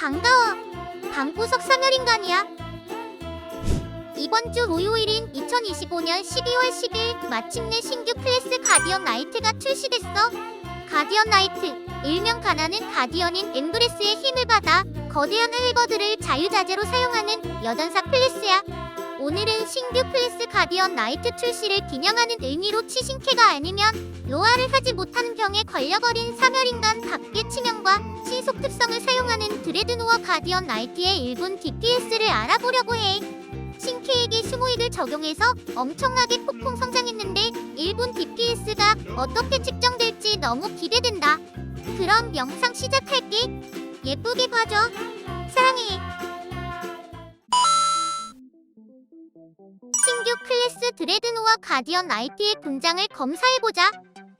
반가워. 방구석 사멸인간이야. 이번 주 로요일인 2025년 12월 10일 마침내 신규 클래스 가디언 나이트가 출시됐어. 가디언 나이트, 일명 가나는 가디언인 엠브레스의 힘을 받아 거대한 헬버드를 자유자재로 사용하는 여전사 클래스야. 오늘은 신규 클래스 가디언 나이트 출시를 기념하는 의미로 치신캐가 아니면 로아를 하지 못하는 병에 걸려버린 사멸인간 답게 치명과 신속 특성을 사용하는 드레드노어 가디언 나이트의 일군 DPS를 알아보려고 해. 신캐에게 스모익을 적용해서 엄청나게 폭풍 성장했는데 일군 DPS가 어떻게 측정될지 너무 기대된다. 그럼 영상 시작할게. 예쁘게 봐줘. 사랑해. 드레드노어 가디언 나이트의 군장을 검사해보자.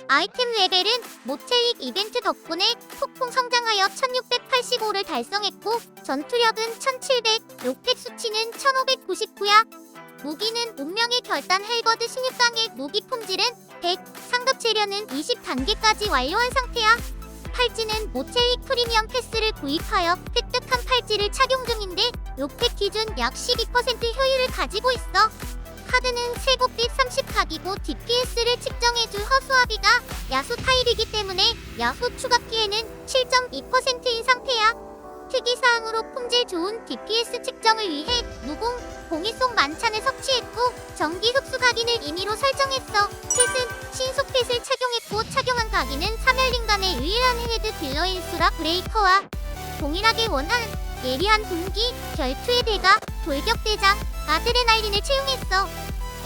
아이템 레벨은 모체익 이벤트 덕분에 폭풍 성장하여 1685를 달성했고 전투력은 1700, 로켓 수치는 1599야. 무기는 운명의 결단 헬버드 16강의 무기 품질은 100, 상급 재련은 20단계까지 완료한 상태야. 팔찌는 모체익 프리미엄 패스를 구입하여 획득한 팔찌를 착용 중인데 로켓 기준 약 12% 효율을 가지고 있어. 카드는 세곱빛 30각이고 DPS를 측정해줄 허수아비가 야수 타입이기 때문에 야수 추가 피해는 7.2%인 상태야. 특이사항으로 품질 좋은 DPS 측정을 위해 무공, 공이속 만찬을 섭취했고 전기 흡수 각인을 임의로 설정했어. 펫은 신속 펫을 착용했고 착용한 각인은 사멸린간의 유일한 헤드 딜러인 수라 브레이커와 동일하게 원한 예리한 분기, 결투의 대가, 돌격대장, 아드레날린을 채용했어.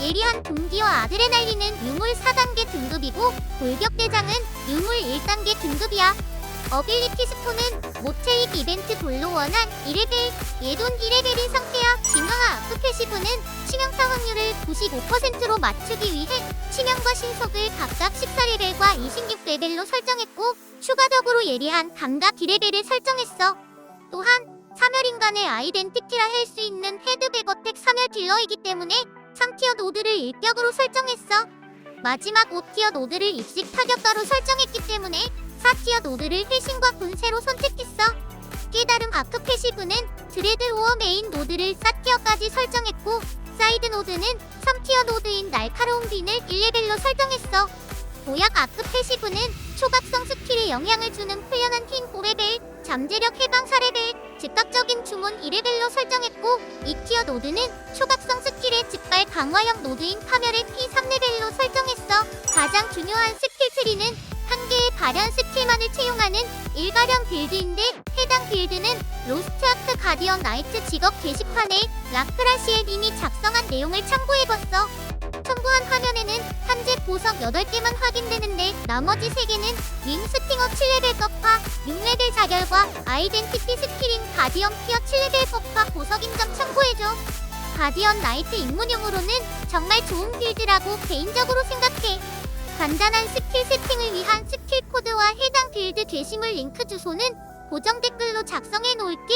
예리한 분기와 아드레날린은 유물 4단계 등급이고 돌격대장은 유물 1단계 등급이야. 어빌리티 스톤은 모체익 이벤트 돌로 원한 2레벨, 예돈 2레벨인 상태야. 진화와 아크 패시브는 치명타 확률을 95%로 맞추기 위해 치명과 신속을 각각 14레벨과 26레벨로 설정했고 추가적으로 예리한 감각 2레벨을 설정했어. 또한 사멸인간의 아이덴티티라 할 수 있는 헤드백어택 사멸 딜러이기 때문에 3티어 노드를 일격으로 설정했어. 마지막 5티어 노드를 입식 타격가로 설정했기 때문에 4티어 노드를 회신과 분쇄로 선택했어. 깨달음 아크 패시브는 드레드 오어 메인 노드를 4티어까지 설정했고 사이드 노드는 3티어 노드인 날카로운 빈을 1레벨로 설정했어. 보약 아크 패시브는 초각성 스킬에 영향을 주는 풀려난 힘 5레벨, 잠재력 해방 4레벨, 즉각적인 주문 2레벨로 설정했고 2티어 노드는 초각성 스킬의 직발 강화형 노드인 파멸의 P 3레벨로 설정했어. 가장 중요한 스킬 트리는 한 개의 발현 스킬만을 채용하는 일가령 빌드인데 해당 빌드는 로스트아크 가디언 나이트 직업 게시판에 라크라시에 이미 작성한 내용을 참고해봤어. 첨부한 화면에는 현재 보석 8개만 확인되는데 나머지 3개는 윙 스팅어 7레벨 껍파, 6레벨 자결과 아이덴티티 스킬인 가디언 피어 7레벨 껍파 보석인 점 참고해줘. 가디언 나이트 입문용으로는 정말 좋은 빌드라고 개인적으로 생각해. 간단한 스킬 세팅을 위한 스킬 코드와 해당 빌드 게시물 링크 주소는 고정 댓글로 작성해 놓을게.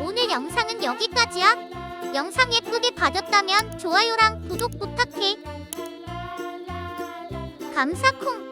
오늘 영상은 여기까지야. 영상 예쁘게 봐줬다면 좋아요랑 구독 부탁해. 감사콩.